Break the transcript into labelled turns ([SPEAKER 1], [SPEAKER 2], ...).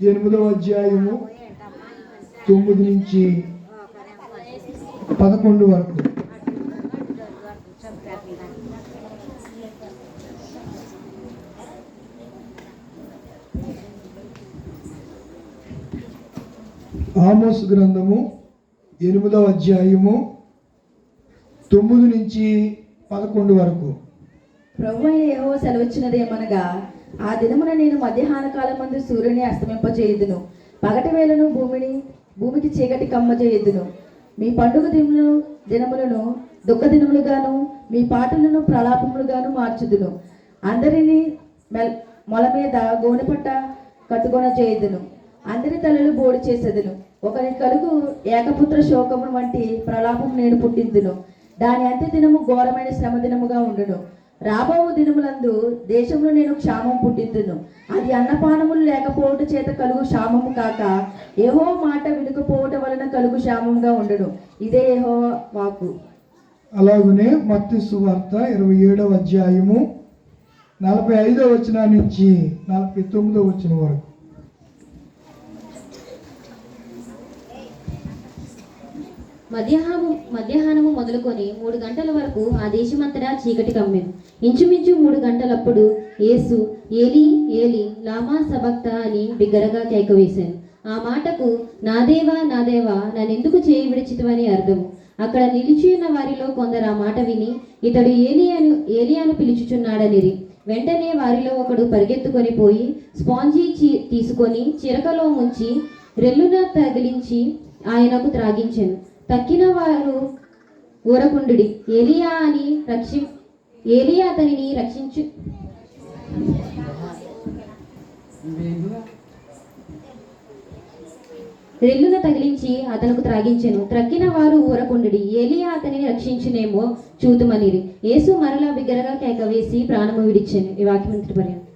[SPEAKER 1] ఎనిమిదవ అధ్యాయము తొమ్మిది నుంచి పదకొండు వరకు. ఆమోస్ గ్రంథము ఎనిమిదవ అధ్యాయము తొమ్మిది నుంచి పదకొండు వరకు.
[SPEAKER 2] ప్రభు అయిన సెలవు సెలవిచ్చినదేమనగా ఆ దినమున నేను మధ్యాహ్న కాలం మందు సూర్యుని అస్తమింపజేయుదును. పగటి వేళను భూమిని భూమికి చీకటి కమ్మజేయుదును. మీ పండుగ దినములను దినములను దుఃఖ దినములుగాను మీ పాటలను ప్రలాపములుగాను మార్చుదును. అందరినీ మెల్ మొల మీద గోనెపట్ట కట్టుకొన చేయుదును అందరి తలలు బోడి చేసేదును. ఒకరి కలుగు ఏకపుత్ర శోకము వంటి ప్రలాపం నేను పుట్టిందును. దాని అంత్య దినము ఘోరమైన శ్రమ దినముగా ఉండును. రాబో దినములందు దేశంలో నేను క్షామం పుట్టిద్దును అది అన్నపానములు లేకపోవట చేత కలుగు క్షామము కాక ఏహో మాట వినుకపోవటం వలన కలుగు క్షామంగా ఉండడు ఇదే ఏహో వాకు
[SPEAKER 1] అలాగనే మత్తి సువార్త ఇరవై ఏడవ అధ్యాయము నలభై ఐదో వచనం నుంచి నలభై తొమ్మిదో వచ్చిన వరకు.
[SPEAKER 3] మధ్యాహ్నము మధ్యాహ్నము మొదలుకొని మూడు గంటల వరకు ఆ దేశమంతటా చీకటి కమ్మెను. ఇంచుమించు మూడు గంటలప్పుడు యేసు ఏలి ఏలి లామా సబక్త అని బిగ్గరగా కేక వేశాను ఆ మాటకు నా దేవా నా దేవా నన్నెందుకు చేయి విడిచితవని అర్థము. అక్కడ నిలిచి ఉన్న వారిలో కొందరు ఆ మాట విని ఇతడు ఏలియాను ఏలియాను పిలుచుచున్నాడనిరి. వెంటనే వారిలో ఒకడు పరిగెత్తుకొని పోయి స్పాంజీ చీ తీసుకొని చిరకలో ముంచి రెల్లున తగిలించి ఆయనకు త్రాగించాను. తక్కిన వారు ఊరకుండుడి. ఏలియా అని రక్షి ఏలియా అతనిని రక్షించు. రెల్లున తగిలించి అతనికి త్రాగించెను. త్రక్కిన వారు ఊరకుండుడి. ఏలియా అతనిని రక్షించునేమో చూతుమనిరి. యేసు మరలా బిగ్గరగా కేక వేసి ప్రాణము విడిచెను. ఈ వాక్యం పర్యంతం